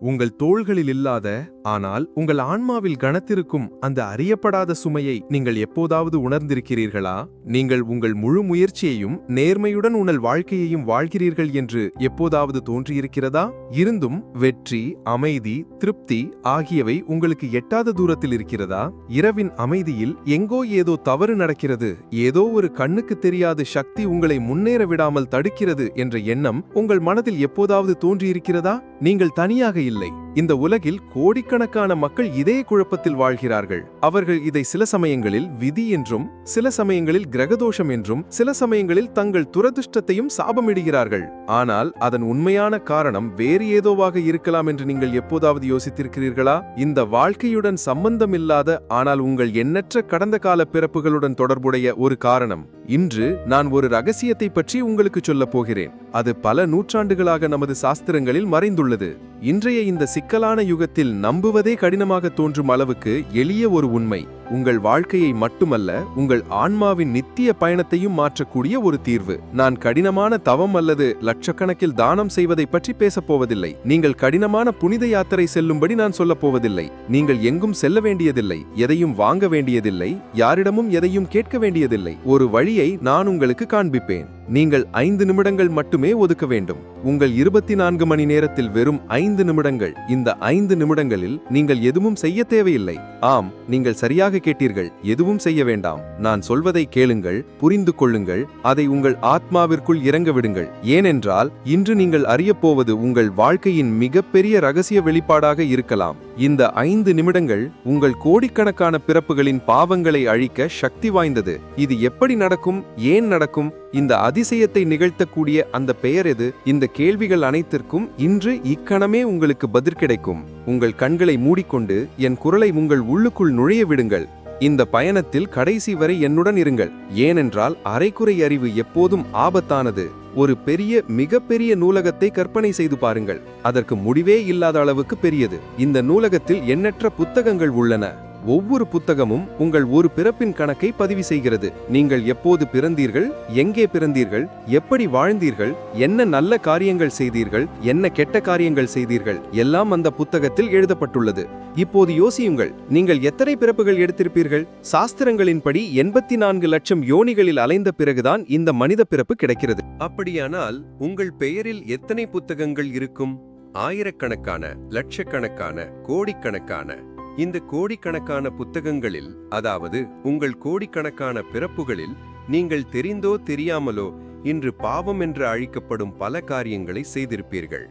உங்கள் தோள்களில் இல்லாத ஆனால் உங்கள் ஆன்மாவில் கனத்திருக்கும் அந்த அறியப்படாத சுமையை நீங்கள் எப்போதாவது உணர்ந்திருக்கிறீர்களா? நீங்கள் உங்கள் முழு முயற்சியையும் நேர்மையுடன் உங்கள் வாழ்க்கையையும் வாழ்கிறீர்கள் என்று எப்போதாவது தோன்றியிருக்கிறதா? இருந்தும் வெற்றி அமைதி திருப்தி ஆகியவை உங்களுக்கு எட்டாத தூரத்தில் இருக்கிறதா? இரவின் அமைதியில் எங்கோ ஏதோ தவறு நடக்கிறது. ஏதோ ஒரு கண்ணுக்கு தெரியாத சக்தி உங்களை முன்னேற விடாமல் தடுக்கிறது என்ற எண்ணம் உங்கள் மனதில் எப்போதாவது தோன்றியிருக்கிறதா? நீங்கள் தனியாக இல்லை. இந்த உலகில் கோடிக்கணக்கான மக்கள் இதே குழப்பத்தில் வாழ்கிறார்கள். அவர்கள் இதை சில சமயங்களில் விதி என்றும் சில சமயங்களில் கிரகதோஷம் என்றும் சில சமயங்களில் தங்கள் துரதிருஷ்டத்தையும் சாபமிடுகிறார்கள். ஆனால் அதன் உண்மையான காரணம் வேறு ஏதோவாக இருக்கலாம் என்று நீங்கள் எப்போதாவது யோசித்திருக்கிறீர்களா? இந்த வாழ்க்கையுடன் சம்பந்தமில்லாத ஆனால் உங்கள் எண்ணற்ற கடந்த கால பிறப்புகளுடன் தொடர்புடைய ஒரு காரணம். இன்று நான் ஒரு ரகசியத்தை பற்றி உங்களுக்கு சொல்லப் போகிறேன். அது பல நூற்றாண்டுகளாக நமது சாஸ்திரங்களில் மறைந்துள்ளது. இன்றைய இந்த சிக்கலான யுகத்தில் நம்புவதே கடினமாக தோன்றும் அளவுக்கு எளிய ஒரு உண்மை. உங்கள் வாழ்க்கையை மட்டுமல்ல உங்கள் ஆன்மாவின் நித்திய பயணத்தையும் மாற்றக்கூடிய ஒரு தீர்வு. நான் கடினமான தவம் அல்லது லட்சக்கணக்கில் தானம் செய்வதை பற்றி பேசப்போவதில்லை நீங்கள் கடினமான புனித யாத்திரை செல்லும்படி நான் சொல்லப் போவதில்லை. நீங்கள் எங்கும் செல்ல வேண்டியதில்லை. எதையும் வாங்க வேண்டியதில்லை. யாரிடமும் எதையும் கேட்க வேண்டியதில்லை. ஒரு வழியை நான் உங்களுக்கு காண்பிப்பேன். நீங்கள் ஐந்து நிமிடங்கள் மட்டுமே ஒதுக்க வேண்டும். உங்கள் இருபத்தி நான்கு மணி நேரத்தில் வெறும் ஐந்து நிமிடங்கள். இந்த ஐந்து நிமிடங்களில் நீங்கள் எதுவும் செய்ய தேவையில்லை. ஆம் நீங்கள் சரியாக கேட்டீர்கள்? எதுவும் செய்ய வேண்டாம். நான் சொல்வதை கேளுங்கள் புரிந்து கொள்ளுங்கள் அதை உங்கள் ஆத்மாவிற்குள் இறங்க விடுங்கள். ஏனென்றால் இன்று நீங்கள் அறியப்போவது உங்கள் வாழ்க்கையின் மிகப்பெரிய ரகசிய வெளிப்பாடாக இருக்கலாம். இந்த ஐந்து நிமிடங்கள் உங்கள் கோடிக்கணக்கான பிறப்புகளின் பாவங்களை அழிக்க சக்தி வாய்ந்தது. இது எப்படி நடக்கும்? ஏன் நடக்கும்? இந்த அதிசயத்தை நிகழ்த்தக்கூடிய அந்த பெயர் எது? இந்த கேள்விகள் அனைத்திற்கும் இன்று இக்கணமே உங்களுக்கு பதில் கிடைக்கும். உங்கள் கண்களை மூடிக்கொண்டு என் குரலை உங்கள் உள்ளுக்குள் நுழைய விடுங்கள். இந்த பயணத்தில் கடைசி வரை என்னுடன் இருங்கள். ஏனென்றால் அரைக்குறை அறிவு எப்போதும் ஆபத்தானது. ஒரு பெரிய மிகப்பெரிய நூலகத்தை கற்பனை செய்து பாருங்கள். அதற்கு முடிவே இல்லாத அளவுக்கு பெரியது. இந்த நூலகத்தில் எண்ணற்ற புத்தகங்கள் உள்ளன. ஒவ்வொரு புத்தகமும் உங்கள் ஒரு பிறப்பின் கணக்கை பதிவு செய்கிறது. நீங்கள் எப்போது பிறந்தீர்கள் எங்கே பிறந்தீர்கள் எப்படி வாழ்ந்தீர்கள் என்ன நல்ல காரியங்கள் செய்தீர்கள் என்ன கெட்ட காரியங்கள் செய்தீர்கள் எல்லாம் அந்த புத்தகத்தில் எழுதப்பட்டுள்ளது. இப்போது யோசியுங்கள் நீங்கள் எத்தனை பிறப்புகள் எடுத்திருப்பீர்கள்? சாஸ்திரங்களின்படி எண்பத்தி நான்கு லட்சம் யோனிகளில் அலைந்த பிறகுதான் இந்த மனித பிறப்பு கிடைக்கிறது. அப்படியானால் உங்கள் பெயரில் எத்தனை புத்தகங்கள் இருக்கும்? ஆயிரக்கணக்கான லட்சக்கணக்கான கோடிக்கணக்கான இந்த கோடிக்கணக்கான புத்தகங்களில் அதாவது உங்கள் கோடிக்கணக்கான பிறப்புகளில் நீங்கள் தெரிந்தோ தெரியாமலோ இன்று பாவம் என்று அழைக்கப்படும் பல காரியங்களை செய்திருப்பீர்கள்.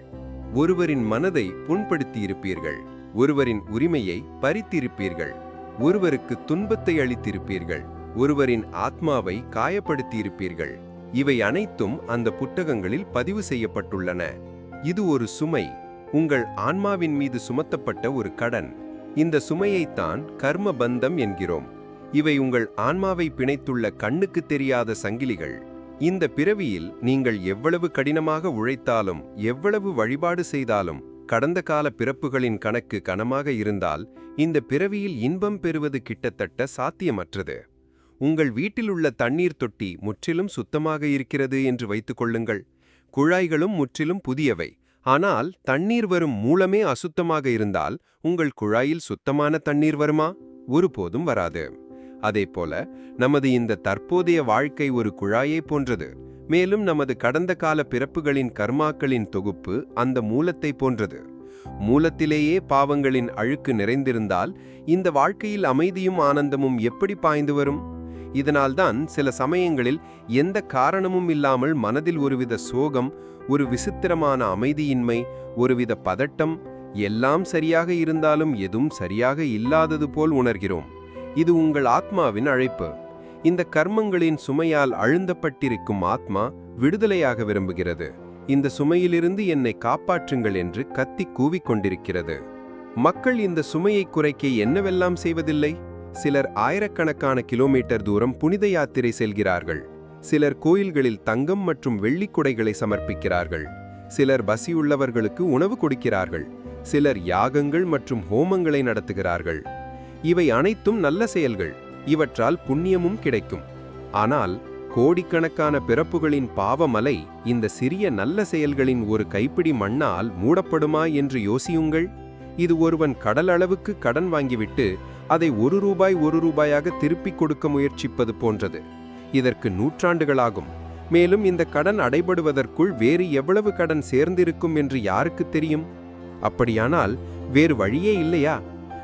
ஒருவரின் மனதை புண்படுத்தியிருப்பீர்கள். ஒருவரின் உரிமையை பறித்திருப்பீர்கள். ஒருவருக்கு துன்பத்தை அளித்திருப்பீர்கள். ஒருவரின் ஆத்மாவை காயப்படுத்தியிருப்பீர்கள். இவை அனைத்தும் அந்த புத்தகங்களில் பதிவு செய்யப்பட்டுள்ளன. இது ஒரு சுமை. உங்கள் ஆன்மாவின் மீது சுமத்தப்பட்ட ஒரு கடன். இந்த சுமையைத்தான் கர்ம பந்தம் என்கிறோம். இவை உங்கள் ஆன்மாவை பிணைத்துள்ள கண்ணுக்கு தெரியாத சங்கிலிகள். இந்த பிறவியில் நீங்கள் எவ்வளவு கடினமாக உழைத்தாலும் எவ்வளவு வழிபாடு செய்தாலும் கடந்த கால பிறப்புகளின் கணக்கு கனமாக இருந்தால் இந்த பிறவியில் இன்பம் பெறுவது கிட்டத்தட்ட சாத்தியமற்றது. உங்கள் வீட்டில் உள்ள தண்ணீர் தொட்டி முற்றிலும் சுத்தமாக இருக்கிறது என்று வைத்துக் கொள்ளுங்கள். குழாய்களும் முற்றிலும் புதியவை. ஆனால் தண்ணீர் வரும் மூலமே அசுத்தமாக இருந்தால் உங்கள் குழாயில் சுத்தமான தண்ணீர் வருமா? ஒருபோதும் வராது. அதேபோல நமது இந்த தற்போதைய வாழ்க்கை ஒரு குழாயை போன்றது. மேலும் நமது கடந்த கால பிறப்புகளின் கர்மாக்களின் தொகுப்பு அந்த மூலத்தை போன்றது. மூலத்திலேயே பாவங்களின் அழுக்கு நிறைந்திருந்தால் இந்த வாழ்க்கையில் அமைதியும் ஆனந்தமும் எப்படி பாய்ந்து வரும்? இதனால்தான் சில சமயங்களில் எந்த காரணமும் இல்லாமல் மனதில் ஒருவித சோகம் ஒரு விசித்திரமான அமைதியின்மை ஒருவித பதட்டம் எல்லாம் சரியாக இருந்தாலும் எதுவும் சரியாக இல்லாதது போல் உணர்கிறோம். இது உங்கள் ஆத்மாவின் அழைப்பு. இந்த கர்மங்களின் சுமையால் அழுந்தப்பட்டிருக்கும் ஆத்மா விடுதலையாக விரும்புகிறது. இந்த சுமையிலிருந்து என்னை காப்பாற்றுங்கள் என்று கத்தி கூவிக்கொண்டிருக்கிறது மக்கள் இந்த சுமையை குறைக்க என்னவெல்லாம் செய்வதில்லை? சிலர் ஆயிரக்கணக்கான கிலோமீட்டர் தூரம் புனித யாத்திரை செல்கிறார்கள். சிலர் கோயில்களில் தங்கம் மற்றும் வெள்ளிக்குடைகளை சமர்ப்பிக்கிறார்கள். சிலர் பசியுள்ளவர்களுக்கு உணவு கொடுக்கிறார்கள். சிலர் யாகங்கள் மற்றும் ஹோமங்களை நடத்துகிறார்கள். இவை அனைத்தும் நல்ல செயல்கள். இவற்றால் புண்ணியமும் கிடைக்கும். ஆனால் கோடிக்கணக்கான பிறப்புகளின் பாவமலை இந்த சிறிய நல்ல செயல்களின் ஒரு கைப்பிடி மண்ணால் மூடப்படுமா என்று யோசியுங்கள். இது ஒருவன் கடல் அளவுக்கு கடன் வாங்கிவிட்டு அதை ஒரு ரூபாய் ஒரு ரூபாயாக திருப்பிக் கொடுக்க முயற்சிப்பது போன்றது. இதற்கு நூற்றாண்டுகளாகும். மேலும் இந்த கடன் அடைபடுவதற்குள் வேறு எவ்வளவு கடன் சேர்ந்திருக்கும் என்று யாருக்கு தெரியும்? அப்படியானால் வேறு வழியே இல்லையா?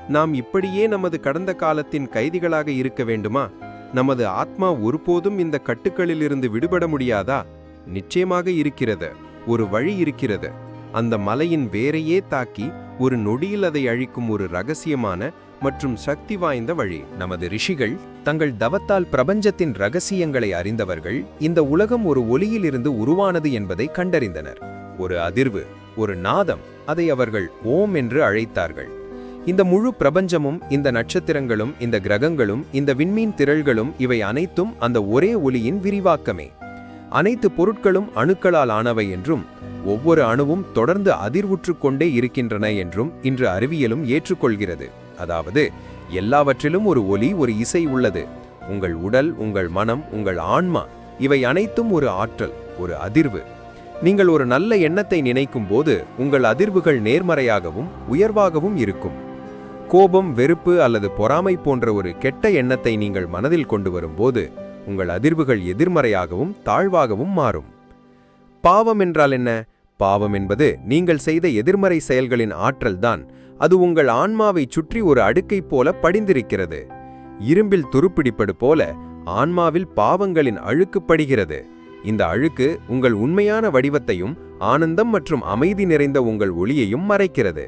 நாம் இப்படியே நமது கடந்த காலத்தின் கைதிகளாக இருக்க வேண்டுமா? நமது ஆத்மா ஒருபோதும் இந்த கட்டுக்களிலிருந்து விடுபட முடியாதா? நிச்சயமாக இருக்கிறது. ஒரு வழி இருக்கிறது. அந்த மலையின் வேரையே தாக்கி ஒரு நொடியில் அதை அழிக்கும் ஒரு ரகசியமான மற்றும் சக்தி வாய்ந்த வழி. நமது ரிஷிகள் தங்கள் தவத்தால் பிரபஞ்சத்தின் ரகசியங்களை அறிந்தவர்கள் இந்த உலகம் ஒரு ஒலியிலிருந்து உருவானது என்பதை கண்டறிந்தனர். ஒரு அதிர்வு ஒரு நாதம் அதை அவர்கள் ஓம் என்று அழைத்தார்கள். இந்த முழு பிரபஞ்சமும் இந்த நட்சத்திரங்களும் இந்த கிரகங்களும் இந்த விண்மீன் திரள்களும் இவை அனைத்தும் அந்த ஒரே ஒலியின் விரிவாக்கமே. அனைத்து பொருட்களும் அணுக்களால் ஆனவை என்றும் ஒவ்வொரு அணுவும் தொடர்ந்து அதிர்வுற்று கொண்டே இருக்கின்றன என்றும் இன்று அறிவியலும் ஏற்றுக்கொள்கிறது. அதாவது எல்லாவற்றிலும் ஒரு ஒலி ஒரு இசை உள்ளது. உங்கள் உடல் உங்கள் மனம் உங்கள் ஆன்மா இவை அனைத்தும் ஒரு ஆற்றல் ஒரு அதிர்வு. நீங்கள் ஒரு நல்ல எண்ணத்தை நினைக்கும் போது உங்கள் அதிர்வுகள் நேர்மறையாகவும் உயர்வாகவும் இருக்கும். கோபம் வெறுப்பு அல்லது பொறாமை போன்ற ஒரு கெட்ட எண்ணத்தை நீங்கள் மனதில் கொண்டு வரும்போது உங்கள் அதிர்வுகள் எதிர்மறையாகவும் தாழ்வாகவும் மாறும். பாவம் என்றால் என்ன? பாவம் என்பது நீங்கள் செய்த எதிர்மறை செயல்களின் ஆற்றல்தான். அது உங்கள் ஆன்மாவைச் சுற்றி ஒரு அடுக்கைப் போல படிந்திருக்கிறது. இரும்பில் துருப்பிடிப்பது போல ஆன்மாவில் பாவங்களின் அழுக்கு படுகிறது. இந்த அழுக்கு உங்கள் உண்மையான வடிவத்தையும் ஆனந்தம் மற்றும் அமைதி நிறைந்த உங்கள் ஒளியையும் மறைக்கிறது.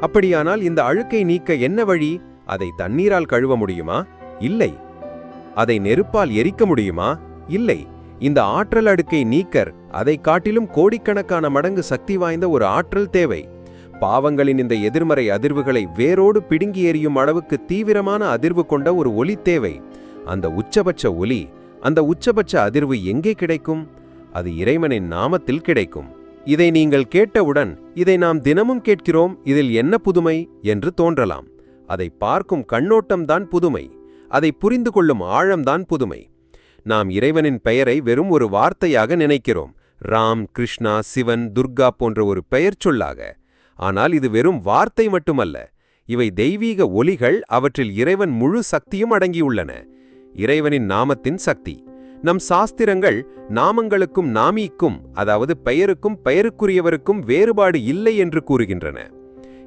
அப்படியானால் இந்த அழுக்கை நீக்க என்ன வழி? அதை தண்ணீரால் கழுவ முடியுமா? இல்லை. அதை நெருப்பால் எரிக்க முடியுமா? இல்லை. இந்த ஆற்றல் அடுக்கை நீக்கர் அதை காட்டிலும் கோடிக்கணக்கான மடங்கு சக்தி வாய்ந்த ஒரு ஆற்றல் தேவை. பாவங்களின் இந்த எதிர்மறை அதிர்வுகளை வேரோடு பிடுங்கி எறியும் அளவுக்கு தீவிரமான அதிர்வு கொண்ட ஒரு ஒலி தேவை. அந்த உச்சபட்ச ஒலி அந்த உச்சபட்ச அதிர்வு எங்கே கிடைக்கும்? அது இறைவனின் நாமத்தில் கிடைக்கும். இதை நீங்கள் கேட்டவுடன் இதை நாம் தினமும் கேட்கிறோம் இதில் என்ன புதுமை? என்று தோன்றலாம். அதை பார்க்கும் கண்ணோட்டம்தான் புதுமை. அதை புரிந்து கொள்ளும் ஆழம்தான் புதுமை. நாம் இறைவனின் பெயரை வெறும் ஒரு வார்த்தையாக நினைக்கிறோம். ராம் கிருஷ்ணா சிவன் துர்கா போன்ற ஒரு பெயர் சொல்லாக ஆனால் இது வெறும் வார்த்தை மட்டுமல்ல. இவை தெய்வீக ஒலிகள் அவற்றில் இறைவன் முழு சக்தியும் அடங்கியுள்ளன. இறைவனின் நாமத்தின் சக்தி. நம் சாஸ்திரங்கள் நாமங்களுக்கும் நாமீக்கும் அதாவது பெயருக்கும் பெயருக்குரியவருக்கும் வேறுபாடு இல்லை என்று கூறுகின்றன.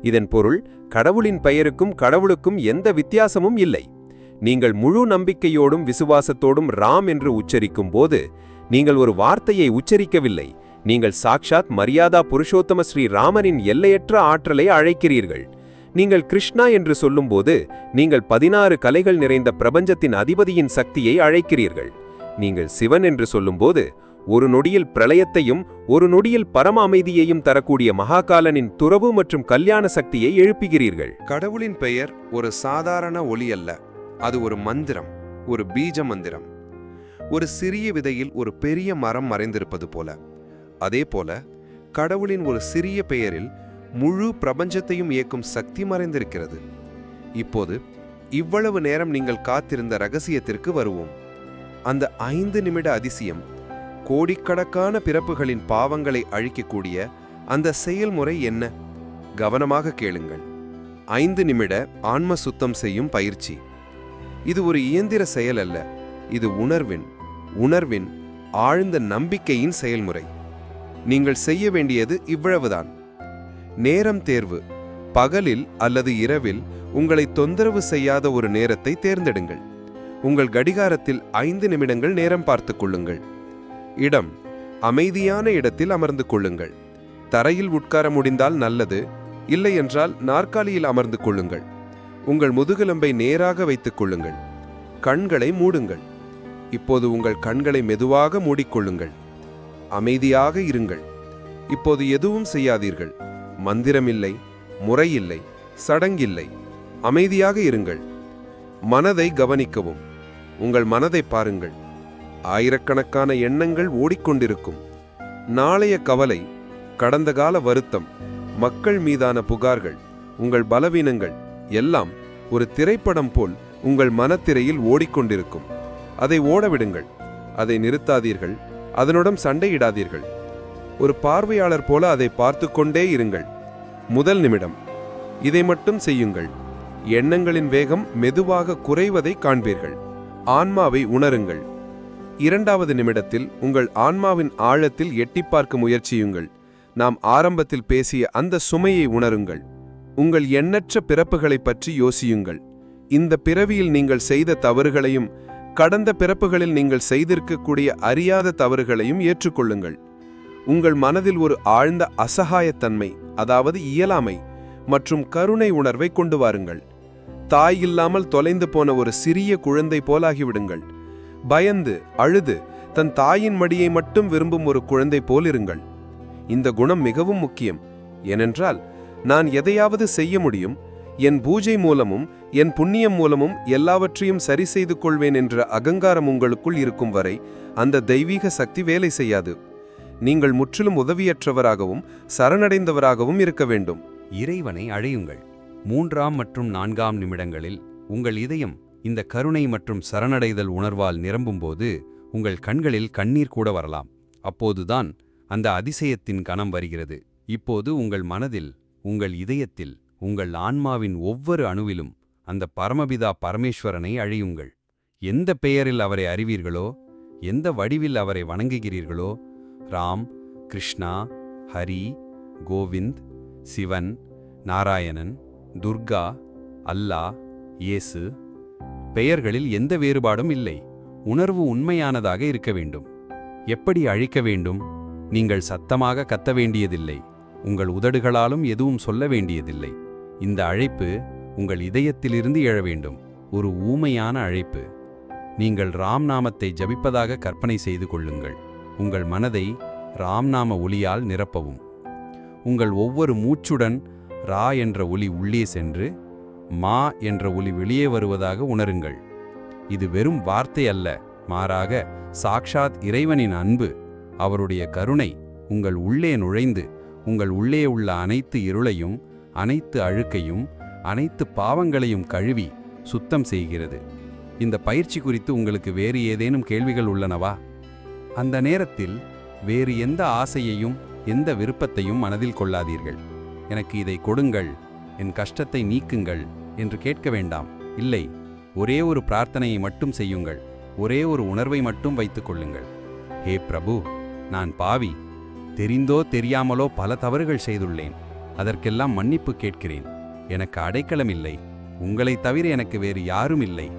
இதன் பொருள் கடவுளின் பெயருக்கும் கடவுளுக்கும் எந்த வித்தியாசமும் இல்லை. நீங்கள் முழு நம்பிக்கையோடும் விசுவாசத்தோடும் ராம் என்று உச்சரிக்கும் போது நீங்கள் ஒரு வார்த்தையை உச்சரிக்கவில்லை. நீங்கள் சாக்ஷாத் மரியாதா புருஷோத்தம ஸ்ரீ ராமனின் எல்லையற்ற ஆற்றலை அழைக்கிறீர்கள். நீங்கள் கிருஷ்ணா என்று சொல்லும்போது நீங்கள் பதினாறு கலைகள் நிறைந்த பிரபஞ்சத்தின் அதிபதியின் சக்தியை அழைக்கிறீர்கள். நீங்கள் சிவன் என்று சொல்லும்போது ஒரு நொடியில் பிரளயத்தையும் ஒரு நொடியில் பரம அமைதியையும் தரக்கூடிய மகாகாலனின் துறவு மற்றும் கல்யாண சக்தியை எழுப்புகிறீர்கள். கடவுளின் பெயர் ஒரு சாதாரண ஒளி அல்ல. அது ஒரு மந்திரம் ஒரு பீஜ மந்திரம். ஒரு சிறிய விதையில் ஒரு பெரிய மரம் மறைந்திருப்பது போல. அதே போல கடவுளின் ஒரு சிறிய பெயரில் முழு பிரபஞ்சத்தையும் இயக்கும் சக்தி மறைந்திருக்கிறது. இப்போது இவ்வளவு நேரம் நீங்கள் காத்திருந்த ரகசியத்திற்கு வருவோம். அந்த ஐந்து நிமிட அதிசயம் கோடிக்கணக்கான பிறப்புகளின் பாவங்களை அழிக்கக்கூடிய அந்த செயல்முறை என்ன? கவனமாக கேளுங்கள். ஐந்து நிமிட ஆன்ம சுத்தம் செய்யும் பயிற்சி. இது ஒரு இயந்திர செயல் அல்ல இது உணர்வின் உணர்வின் ஆழ்ந்த நம்பிக்கையின் செயல்முறை. நீங்கள் செய்ய வேண்டியது இவ்வளவுதான். நேரம் தேர்வு. பகலில் அல்லது இரவில் உங்களை தொந்தரவு செய்யாத ஒரு நேரத்தை தேர்ந்தெடுங்கள். உங்கள் கடிகாரத்தில் ஐந்து நிமிடங்கள் நேரம் பார்த்து கொள்ளுங்கள். இடம். அமைதியான இடத்தில் அமர்ந்து கொள்ளுங்கள். தரையில் உட்கார முடிந்தால் நல்லது இல்லையென்றால் நாற்காலியில் அமர்ந்து கொள்ளுங்கள். உங்கள் முதுகெலும்பை நேராக வைத்துக் கொள்ளுங்கள். கண்களை மூடுங்கள். இப்போது உங்கள் கண்களை மெதுவாக மூடிக்கொள்ளுங்கள் அமைதியாக இருங்கள். இப்போது எதுவும் செய்யாதீர்கள். மந்திரமில்லை முறையில்லை சடங்கில்லை. அமைதியாக இருங்கள். மனதை கவனிக்கவும். உங்கள் மனதை பாருங்கள். ஆயிரக்கணக்கான எண்ணங்கள் ஓடிக்கொண்டிருக்கும். நாளைய கவலை கடந்த கால வருத்தம் மக்கள் மீதான புகார்கள் உங்கள் பலவீனங்கள் எல்லாம் ஒரு திரைப்படம் போல் உங்கள் மனத்திரையில் ஓடிக்கொண்டிருக்கும். அதை ஓடவிடுங்கள். அதை நிறுத்தாதீர்கள். அதனுடன் சண்டையிடாதீர்கள். ஒரு பார்வையாளர் போல அதை பார்த்து கொண்டே இருங்கள். முதல் நிமிடம் இதை மட்டும் செய்யுங்கள். எண்ணங்களின் வேகம் மெதுவாக குறைவதை காண்பீர்கள். ஆன்மாவை உணருங்கள். இரண்டாவது நிமிடத்தில் உங்கள் ஆன்மாவின் ஆழத்தில் எட்டிப் பார்க்க முயற்சியுங்கள். நாம் ஆரம்பத்தில் பேசிய அந்த சுமையை உணருங்கள். உங்கள் எண்ணற்ற பிறப்புகளை பற்றி யோசியுங்கள். இந்த பிறவியில் நீங்கள் செய்த தவறுகளையும் கடந்த பிறப்புகளில் நீங்கள் செய்திருக்கக்கூடிய அறியாத தவறுகளையும் ஏற்றுக்கொள்ளுங்கள். உங்கள் மனதில் ஒரு ஆழ்ந்த அசகாயத்தன்மை அதாவது இயலாமை மற்றும் கருணை உணர்வை கொண்டு வாருங்கள். தாய் இல்லாமல் தொலைந்து போன ஒரு சிறிய குழந்தை போலாகிவிடுங்கள். பயந்து அழுது தன் தாயின் மடியை மட்டும் விரும்பும் ஒரு குழந்தை போல் இருங்கள். இந்த குணம் மிகவும் முக்கியம். ஏனென்றால் நான் எதையாவது செய்ய முடியும் என் பூஜை மூலமும் என் புண்ணியம் மூலமும் எல்லாவற்றையும் சரி செய்து கொள்வேன் என்ற அகங்காரம் உங்களுக்குள் இருக்கும் வரை அந்த தெய்வீக சக்தி வேலை செய்யாது. நீங்கள் முற்றிலும் உதவியற்றவராகவும் சரணடைந்தவராகவும் இருக்க வேண்டும். இறைவனை அழையுங்கள். மூன்றாம் மற்றும் நான்காம் நிமிடங்களில் உங்கள் இதயம் இந்த கருணை மற்றும் சரணடைதல் உணர்வால் நிரம்பும்போது உங்கள் கண்களில் கண்ணீர் கூட வரலாம். அப்போதுதான் அந்த அதிசயத்தின் கணம் வருகிறது. இப்போது உங்கள் மனதில் உங்கள் இதயத்தில் உங்கள் ஆன்மாவின் ஒவ்வொரு அணுவிலும் அந்த பரமபிதா பரமேஸ்வரனை அழியுங்கள். எந்த பெயரில் அவரை அறிவீர்களோ எந்த வடிவில் அவரை வணங்குகிறீர்களோ ராம் கிருஷ்ணா ஹரி கோவிந்த் சிவன் நாராயணன் துர்கா அல்லா இயேசு பெயர்களில் எந்த வேறுபாடும் இல்லை. உணர்வு உண்மையானதாக இருக்க வேண்டும். எப்படி அழிக்க வேண்டும்? நீங்கள் சத்தமாக கத்த வேண்டியதில்லை. உங்கள் உதடுகளாலும் எதுவும் சொல்ல வேண்டியதில்லை. இந்த அழைப்பு உங்கள் இதயத்திலிருந்து எழ வேண்டும். ஒரு ஊமையான அழைப்பு. நீங்கள் ராம் நாமத்தை ஜபிப்பதாக கற்பனை செய்து கொள்ளுங்கள். உங்கள் மனதை ராம்நாம ஒலியால் நிரப்பவும். உங்கள் ஒவ்வொரு மூச்சுடன் ரா என்ற ஒலி உள்ளே சென்று மா என்ற ஒலி வெளியே வருவதாக உணருங்கள். இது வெறும் வார்த்தை அல்ல மாறாக சாக்ஷாத் இறைவனின் அன்பு அவருடைய கருணை உங்கள் உள்ளே நுழைந்து உங்கள் உள்ளே உள்ள அனைத்து இருளையும் அனைத்து அழுக்கையும் அனைத்து பாவங்களையும் கழுவி சுத்தம் செய்கிறது. இந்த பயிற்சி குறித்து உங்களுக்கு வேறு ஏதேனும் கேள்விகள் உள்ளனவா? அந்த நேரத்தில் வேறு எந்த ஆசையையும் எந்த விருப்பத்தையும் மனதில் கொள்ளாதீர்கள். எனக்கு இதை கொடுங்கள் என் கஷ்டத்தை நீக்குங்கள் என்று கேட்க வேண்டாம். இல்லை ஒரே ஒரு பிரார்த்தனையை மட்டும் செய்யுங்கள் ஒரே ஒரு உணர்வை மட்டும் வைத்துக் கொள்ளுங்கள். ஹே பிரபு நான் பாவி தெரிந்தோ தெரியாமலோ பல தவறுகள் செய்துள்ளேன். அதற்கெல்லாம் மன்னிப்பு கேட்கிறேன். எனக்கு அடைக்கலம் இல்லை உங்களைத் தவிர எனக்கு வேறு யாரும் இல்லை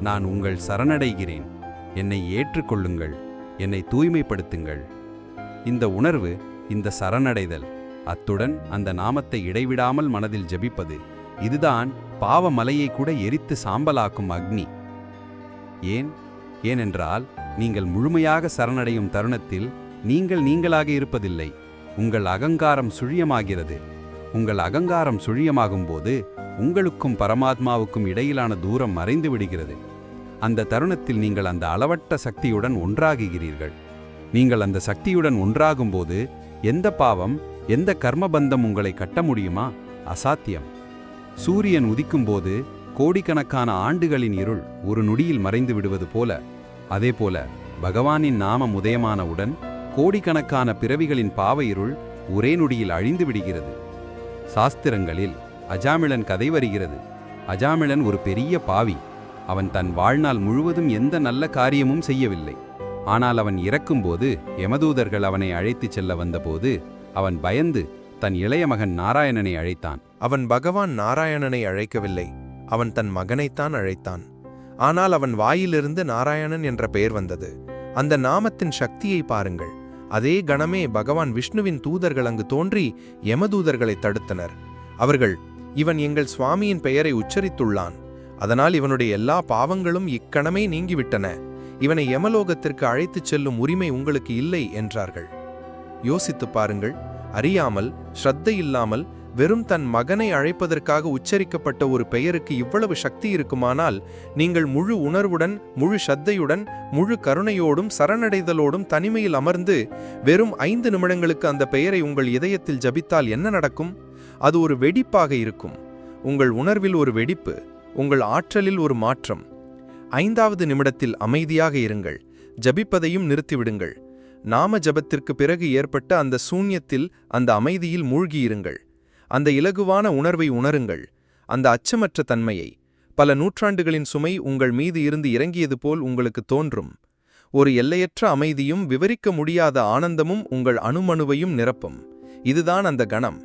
நான் உங்கள் சரணடைகிறேன். என்னை ஏற்றுக்கொள்ளுங்கள். என்னை தூய்மைப்படுத்துங்கள். இந்த உணர்வு இந்த சரணடைதல் அத்துடன் அந்த நாமத்தை இடைவிடாமல் மனதில் ஜெபிப்பது இதுதான் பாவ மலையை கூட எரித்து சாம்பலாக்கும் அக்னி. ஏன்? ஏனென்றால் நீங்கள் முழுமையாக சரணடையும் தருணத்தில் நீங்கள் நீங்களாக இருப்பதில்லை. உங்கள் அகங்காரம் சுழியமாகிறது. உங்கள் அகங்காரம் சுழியமாகும்போது உங்களுக்கும் பரமாத்மாவுக்கும் இடையிலான தூரம் மறைந்து விடுகிறது. அந்த தருணத்தில் நீங்கள் அந்த அளவட்ட சக்தியுடன் ஒன்றாகுகிறீர்கள். நீங்கள் அந்த சக்தியுடன் ஒன்றாகும்போது எந்த பாவம் எந்த கர்மபந்தம் உங்களை கட்ட முடியுமா? அசாத்தியம். சூரியன் உதிக்கும்போது கோடிக்கணக்கான ஆண்டுகளின் இருள் ஒரு நொடியில் மறைந்து விடுவது போல. அதேபோல பகவானின் நாமம் உதயமானவுடன் கோடிக்கணக்கான பிறவிகளின் பாவ இருள் ஒரே நொடியில் அழிந்து விடுகிறது. சாஸ்திரங்களில் அஜாமிளன் கதை வருகிறது. அஜாமிளன் ஒரு பெரிய பாவி. அவன் தன் வாழ்நாள் முழுவதும் எந்த நல்ல காரியமும் செய்யவில்லை. ஆனால் அவன் இறக்கும்போது யமதூதர்கள் அவனை அழைத்துச் செல்ல வந்தபோது அவன் பயந்து தன் இளைய மகன் நாராயணனை அழைத்தான். அவன் பகவான் நாராயணனை அழைக்கவில்லை. அவன் தன் மகனைத்தான் அழைத்தான். ஆனால் அவன் வாயிலிருந்து நாராயணன் என்ற பெயர் வந்தது. அந்த நாமத்தின் சக்தியை பாருங்கள். அதே கணமே பகவான் விஷ்ணுவின் தூதர்கள் அங்கு தோன்றி யமதூதர்களை தடுத்தனர். அவர்கள் இவன் எங்கள் சுவாமியின் பெயரை உச்சரித்துள்ளான். அதனால் இவனுடைய எல்லா பாவங்களும் இக்கணமே நீங்கிவிட்டன. இவனை யமலோகத்திற்கு அழைத்துச் செல்லும் உரிமை உங்களுக்கு இல்லை என்றார்கள். யோசித்துப் பாருங்கள் அறியாமல் ஸ்ரத்தை இல்லாமல் வெறும் தன் மகனை அழைப்பதற்காக உச்சரிக்கப்பட்ட ஒரு பெயருக்கு இவ்வளவு சக்தி இருக்குமானால் நீங்கள் முழு உணர்வுடன் முழு சத்தையுடன் முழு கருணையோடும் சரணடைதலோடும் தனிமையில் அமர்ந்து வெறும் ஐந்து நிமிடங்களுக்கு அந்த பெயரை உங்கள் இதயத்தில் ஜபித்தால் என்ன நடக்கும்? அது ஒரு வெடிப்பாக இருக்கும். உங்கள் உணர்வில் ஒரு வெடிப்பு உங்கள் ஆற்றலில் ஒரு மாற்றம். ஐந்தாவது நிமிடத்தில் அமைதியாக இருங்கள். ஜபிப்பதையும் நிறுத்திவிடுங்கள். நாம ஜபத்திற்கு பிறகு ஏற்பட்ட அந்த சூன்யத்தில் அந்த அமைதியில் மூழ்கியிருங்கள். அந்த இலகுவான உணர்வை உணருங்கள். அந்த அச்சமற்ற தன்மையை. பல நூற்றாண்டுகளின் சுமை உங்கள் மீது இருந்து இறங்கியது போல் உங்களுக்கு தோன்றும். ஒரு எல்லையற்ற அமைதியும் விவரிக்க முடியாத ஆனந்தமும் உங்கள் அணுமணுவையும் நிரப்பும். இதுதான் அந்த கணம்.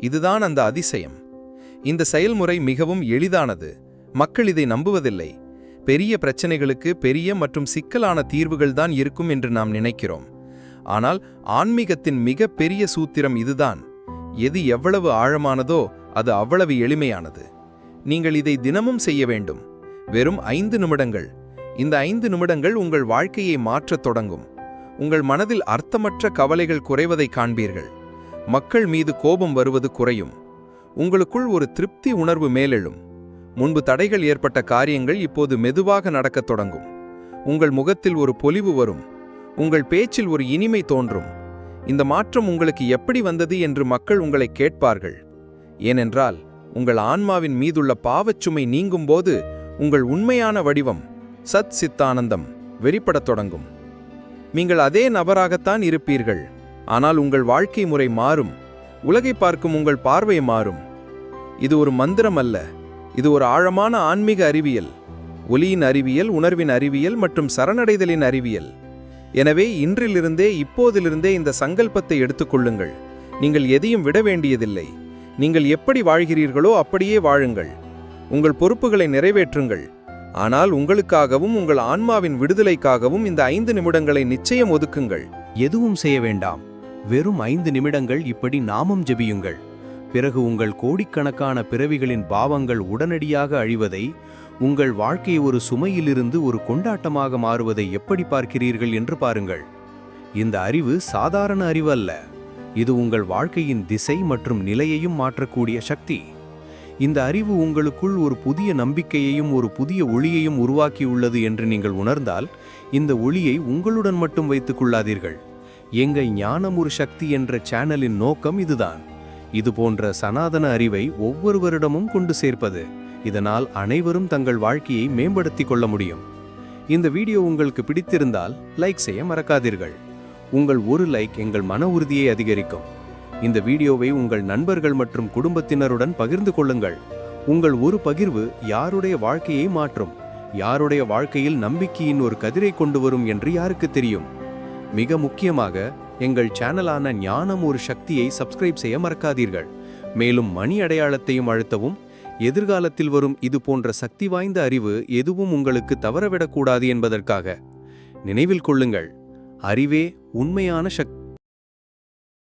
இதுதான் அந்த அதிசயம். இந்த செயல்முறை மிகவும் எளிதானது. மக்கள் இதை நம்புவதில்லை. பெரிய பிரச்சனைகளுக்கு பெரிய மற்றும் சிக்கலான தீர்வுகள்தான் இருக்கும் என்று நாம் நினைக்கிறோம். ஆனால் ஆன்மீகத்தின் மிக பெரிய சூத்திரம் இதுதான். எது எவ்வளவு ஆழமானதோ அது அவ்வளவு எளிமையானது. நீங்கள் இதை தினமும் செய்ய வேண்டும். வெறும் ஐந்து நிமிடங்கள். இந்த ஐந்து நிமிடங்கள் உங்கள் வாழ்க்கையை மாற்றத் தொடங்கும். உங்கள் மனதில் அர்த்தமற்ற கவலைகள் குறைவதை காண்பீர்கள். மக்கள் மீது கோபம் வருவது குறையும். உங்களுக்குள் ஒரு திருப்தி உணர்வு மேலெழும். முன்பு தடைகள் ஏற்பட்ட காரியங்கள் இப்போது மெதுவாக நடக்கத் தொடங்கும். உங்கள் முகத்தில் ஒரு பொலிவு வரும். உங்கள் பேச்சில் ஒரு இனிமை தோன்றும். இந்த மாற்றம் உங்களுக்கு எப்படி வந்தது என்று மக்கள் உங்களை கேட்பார்கள். ஏனென்றால் உங்கள் ஆன்மாவின் மீதுள்ள பாவச்சுமை நீங்கும்போது உங்கள் உண்மையான வடிவம் சத் சித்தானந்தம் வெளிப்படத் தொடங்கும். நீங்கள் அதே நபராகத்தான் இருப்பீர்கள். ஆனால் உங்கள் வாழ்க்கை முறை மாறும். உலகை பார்க்கும் உங்கள் பார்வை மாறும். இது ஒரு மந்திரம் அல்ல இது ஒரு ஆழமான ஆன்மீக அறிவியல். ஒலியின் அறிவியல் உணர்வின் அறிவியல் மற்றும் சரணடைதலின் அறிவியல். எனவே இன்றிலிருந்தே இப்போதிலிருந்தே இந்த சங்கல்பத்தை எடுத்துக்கொள்ளுங்கள். நீங்கள் எதையும் விட வேண்டியதில்லை. நீங்கள் எப்படி வாழ்கிறீர்களோ அப்படியே வாழுங்கள். உங்கள் பொறுப்புகளை நிறைவேற்றுங்கள். ஆனால் உங்களுக்காகவும் உங்கள் ஆன்மாவின் விடுதலைக்காகவும் இந்த ஐந்து நிமிடங்களை நிச்சயம் ஒதுக்குங்கள். எதுவும் செய்ய வேண்டாம். வெறும் ஐந்து நிமிடங்கள் இப்படி நாமம் ஜெபியுங்கள். பிறகு உங்கள் கோடிக்கணக்கான பிறவிகளின் பாவங்கள் உடனடியாக அழிவதை உங்கள் வாழ்க்கை ஒரு சுமையிலிருந்து ஒரு கொண்டாட்டமாக மாறுவதை எப்படி பார்க்கிறீர்கள் என்று பாருங்கள். இந்த அறிவு சாதாரண அறிவு அல்ல இது உங்கள் வாழ்க்கையின் திசை மற்றும் நிலையையும் மாற்றக்கூடிய சக்தி. இந்த அறிவு உங்களுக்குள் ஒரு புதிய நம்பிக்கையையும் ஒரு புதிய ஒளியையும் உருவாக்கியுள்ளது என்று நீங்கள் உணர்ந்தால் இந்த ஒளியை உங்களுடன் மட்டும் வைத்துக் கொள்ளாதீர்கள். எங்கள் ஞானம் ஒரு சக்தி என்ற சேனலின் நோக்கம் இதுதான். இது போன்ற சனாதன அறிவை ஒவ்வொருவரிடமும் கொண்டு சேர்ப்பது. இதனால் அனைவரும் தங்கள் வாழ்க்கையை மேம்படுத்திக் கொள்ள முடியும். இந்த வீடியோ உங்களுக்கு பிடித்திருந்தால் லைக் செய்ய மறக்காதீர்கள். உங்கள் ஒரு லைக் எங்கள் மன உறுதியை அதிகரிக்கும். இந்த வீடியோவை உங்கள் நண்பர்கள் மற்றும் குடும்பத்தினருடன் பகிர்ந்து கொள்ளுங்கள். உங்கள் ஒரு பகிர்வு யாருடைய வாழ்க்கையை மாற்றும்? யாருடைய வாழ்க்கையில் நம்பிக்கையின் ஒரு கதிரை கொண்டு வரும் என்று யாருக்கு தெரியும்? மிக முக்கியமாக எங்கள் சேனலான ஞானம் ஒரு சக்தியை சப்ஸ்கிரைப் செய்ய மறக்காதீர்கள். மேலும் மணி அடையாளத்தையும் அழுத்தவும் எதிர்காலத்தில் வரும் இது போன்ற சக்தி வாய்ந்த அறிவு எதுவும் உங்களுக்கு தவறவிடக்கூடாது என்பதற்காக நினைவில் கொள்ளுங்கள். அறிவே உண்மையான சக்தி.